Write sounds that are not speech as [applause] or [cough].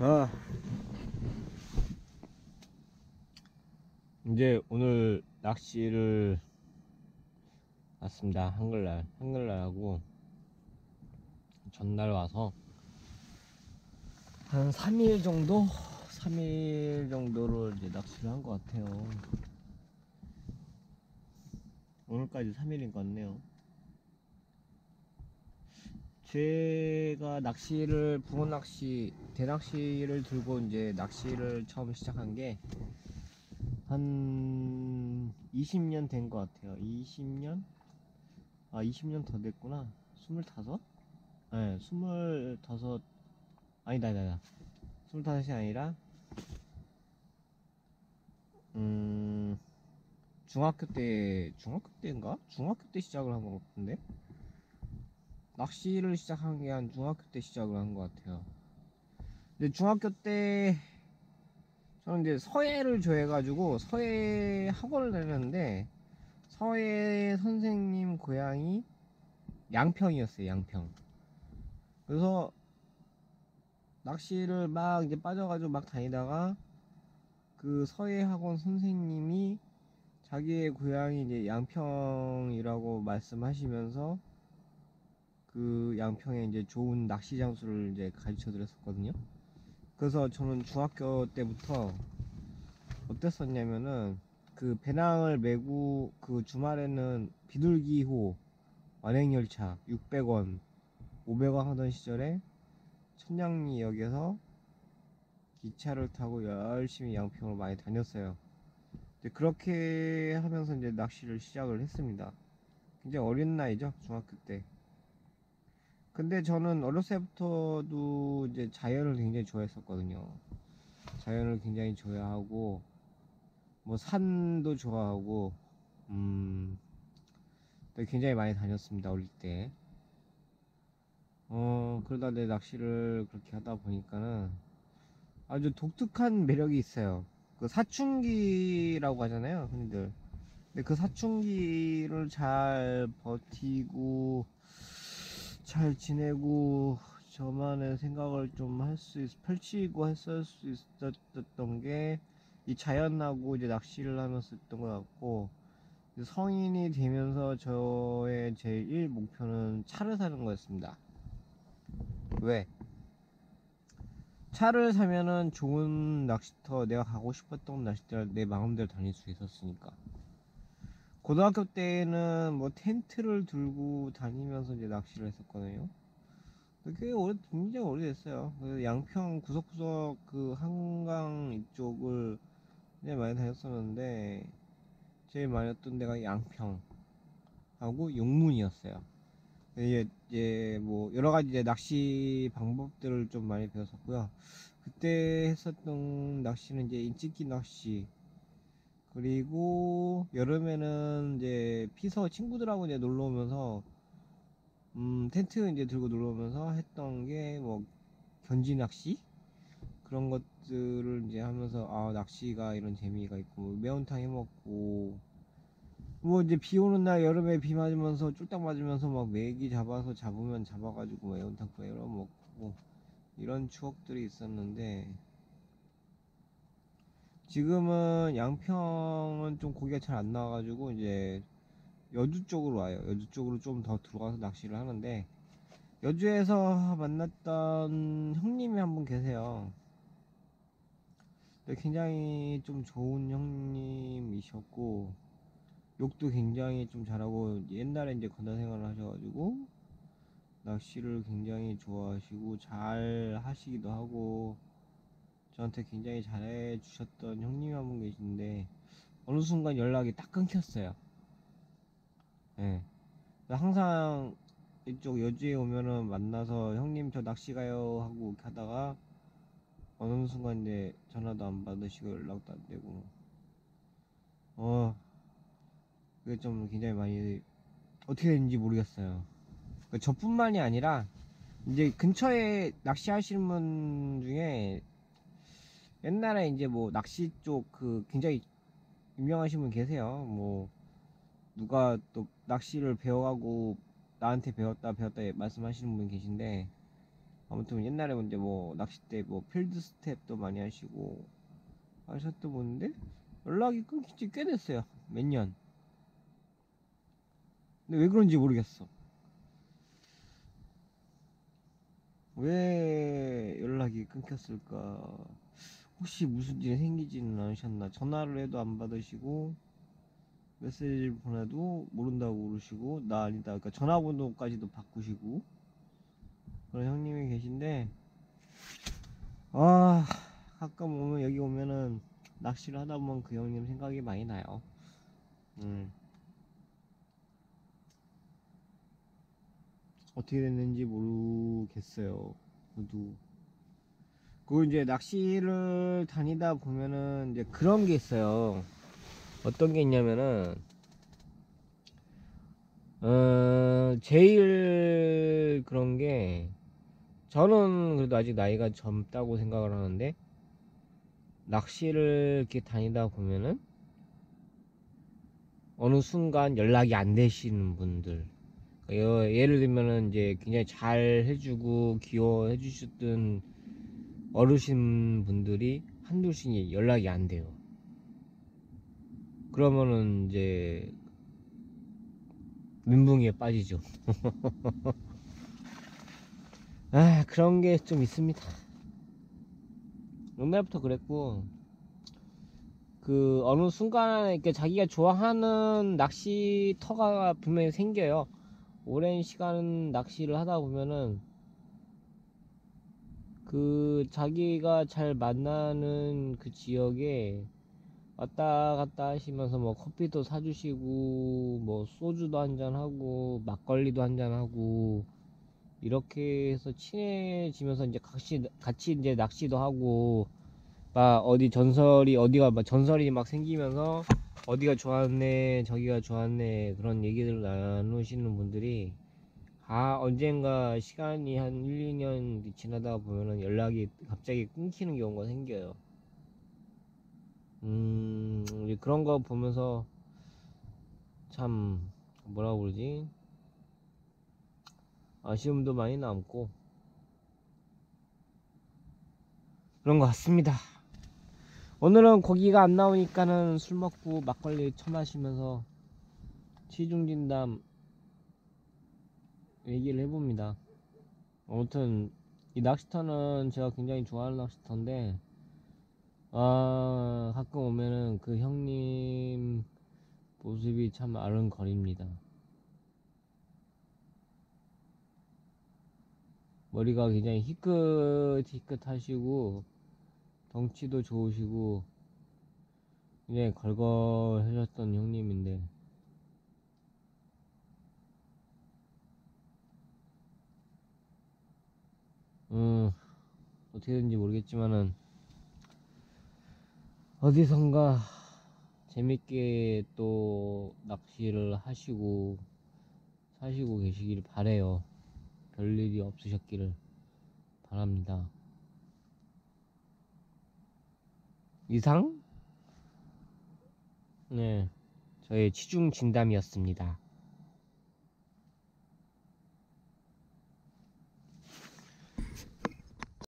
아. 이제 오늘 낚시를 왔습니다. 한글날. 한글날 하고 전날 와서 한 3일 정도? 3일 정도를 이제 낚시를 한 것 같아요. 오늘까지 3일인 것 같네요. 제가 낚시를 붕어 낚시 대낚시를 들고 이제 낚시를 처음 시작한 게 한 20년 된 것 같아요. 20년? 아 20년 더 됐구나. 25? 네, 25 아니다 아니다 아니다. 25이 아니라 음 중학교 때 중학교 때인가? 중학교 때 시작을 한 것 같은데 낚시를 시작한 게 한 중학교 때 시작을 한 것 같아요. 근데 중학교 때 저는 이제 서예를 좋아해가지고 서예 학원을 다녔는데 서예 선생님 고향이 양평이었어요. 양평. 그래서 낚시를 막 이제 빠져가지고 막 다니다가 그 서예 학원 선생님이 자기의 고향이 이제 양평이라고 말씀하시면서 그 양평에 이제 좋은 낚시 장소를 이제 가르쳐 드렸었거든요. 그래서 저는 중학교 때부터 어땠었냐면은 그 배낭을 메고 그 주말에는 비둘기호 완행열차 600원 500원 하던 시절에 천냥리역에서 기차를 타고 열심히 양평을 많이 다녔어요. 그렇게 하면서 이제 낚시를 시작을 했습니다. 굉장히 어린 나이죠 중학교 때. 근데 저는 어렸을 때부터도 이제 자연을 굉장히 좋아했었거든요. 자연을 굉장히 좋아하고, 뭐 산도 좋아하고, 음, 굉장히 많이 다녔습니다, 어릴 때. 어, 그러다 내 낚시를 그렇게 하다 보니까는 아주 독특한 매력이 있어요. 그 사춘기라고 하잖아요, 흔히들. 근데 그 사춘기를 잘 버티고, 잘 지내고 저만의 생각을 좀 할 수 있, 펼치고 했을 수 있었던 게 이 자연하고 이제 낚시를 하면서 했던 것 같고 성인이 되면서 저의 제일 목표는 차를 사는 거였습니다. 왜? 차를 사면은 좋은 낚시터 내가 가고 싶었던 낚시터를 내 마음대로 다닐 수 있었으니까. 고등학교 때는 뭐 텐트를 들고 다니면서 이제 낚시를 했었거든요. 꽤 오래, 굉장히 오래됐어요. 그래서 양평 구석구석 그 한강 이쪽을 굉장히 많이 다녔었는데, 제일 많이 했던 데가 양평 하고 용문이었어요. 이제, 이제 뭐 여러 가지 이제 낚시 방법들을 좀 많이 배웠었고요. 그때 했었던 낚시는 이제 인치기 낚시, 그리고 여름에는 이제 피서 친구들하고 이제 놀러 오면서 음 텐트 이제 들고 놀러 오면서 했던 게 뭐 견지 낚시? 그런 것들을 이제 하면서 아 낚시가 이런 재미가 있고 뭐 매운탕 해 먹고 뭐 이제 비 오는 날 여름에 비 맞으면서 쫄딱 맞으면서 막 메기 잡아서 잡으면 잡아가지고 매운탕 구워 먹고 이런 추억들이 있었는데 지금은 양평은 좀 고기가 잘 안 나와가지고 이제 여주 쪽으로 와요. 여주 쪽으로 좀 더 들어가서 낚시를 하는데 여주에서 만났던 형님이 한 분 계세요. 굉장히 좀 좋은 형님이셨고 욕도 굉장히 좀 잘하고 옛날에 이제 건달 생활을 하셔가지고 낚시를 굉장히 좋아하시고 잘 하시기도 하고 저한테 굉장히 잘해 주셨던 형님이 한분 계신데 어느 순간 연락이 딱 끊겼어요. 예. 네. 항상 이쪽 여주에 오면은 만나서 형님 저 낚시 가요 하고 하다가 어느 순간 이제 전화도 안 받으시고 연락도 안 되고 어 그게 좀 굉장히 많이 어떻게 됐는지 모르겠어요. 그 저뿐만이 아니라 이제 근처에 낚시하시는 분 중에 옛날에 이제 뭐 낚시 쪽 그 굉장히 유명하신 분 계세요. 뭐 누가 또 낚시를 배워가고 나한테 배웠다 배웠다 말씀하시는 분 계신데 아무튼 옛날에 이제 뭐 낚싯대 뭐 필드 스텝도 많이 하시고 하셨던 분인데 연락이 끊긴 지 꽤 됐어요. 몇 년. 근데 왜 그런지 모르겠어. 왜 연락이 끊겼을까? 혹시 무슨 일이 생기지는 않으셨나? 전화를 해도 안 받으시고 메시지를 보내도 모른다고 그러시고 나 아니다. 그러니까 전화번호까지도 바꾸시고 그런 형님이 계신데 아 가끔 오면 여기 오면은 낚시를 하다 보면 그 형님 생각이 많이 나요. 음. 어떻게 됐는지 모르겠어요. 저도. 그리고 이제 낚시를 다니다 보면은 이제 그런 게 있어요. 어떤 게 있냐면은 어 제일 그런 게 저는 그래도 아직 나이가 젊다고 생각을 하는데 낚시를 이렇게 다니다 보면은 어느 순간 연락이 안 되시는 분들 어, 예를 들면은 이제 굉장히 잘 해주고 귀여워 해 주셨던 어르신 분들이 한두씩 연락이 안 돼요. 그러면은 이제 멘붕에 빠지죠. [laughs] 아 그런 게 좀 있습니다. 옛날부터 그랬고 그 어느 순간에 이렇게 자기가 좋아하는 낚시터가 분명히 생겨요. 오랜 시간 낚시를 하다 보면은 그 자기가 잘 만나는 그 지역에 왔다 갔다 하시면서 뭐 커피도 사주시고 뭐 소주도 한잔 하고 막걸리도 한잔 하고 이렇게 해서 친해지면서 이제 같이 같이 이제 낚시도 하고 막 어디 전설이 어디가 막 전설이 막 생기면서 어디가 좋았네 저기가 좋았네 그런 얘기들 나누시는 분들이 아 언젠가 시간이 한 1, 2년 지나다 보면은 연락이 갑자기 끊기는 경우가 생겨요. 음 그런 거 보면서 참 뭐라 그러지? 아쉬움도 많이 남고 그런 것 같습니다. 오늘은 고기가 안 나오니까는 술 먹고 막걸리 처마시면서 치중진담 얘기를 해봅니다. 아무튼 이 낚시터는 제가 굉장히 좋아하는 낚시터인데 아 가끔 오면은 그 형님 모습이 참 아른거립니다. 머리가 굉장히 희끗희끗하시고 덩치도 좋으시고 굉장히 걸걸해졌던 형님인데 음 어떻게 된지 모르겠지만은 어디선가 재밌게 또 낚시를 하시고 사시고 계시길 바래요. 별일이 없으셨기를 바랍니다. 이상? 네 저의 치중 진담이었습니다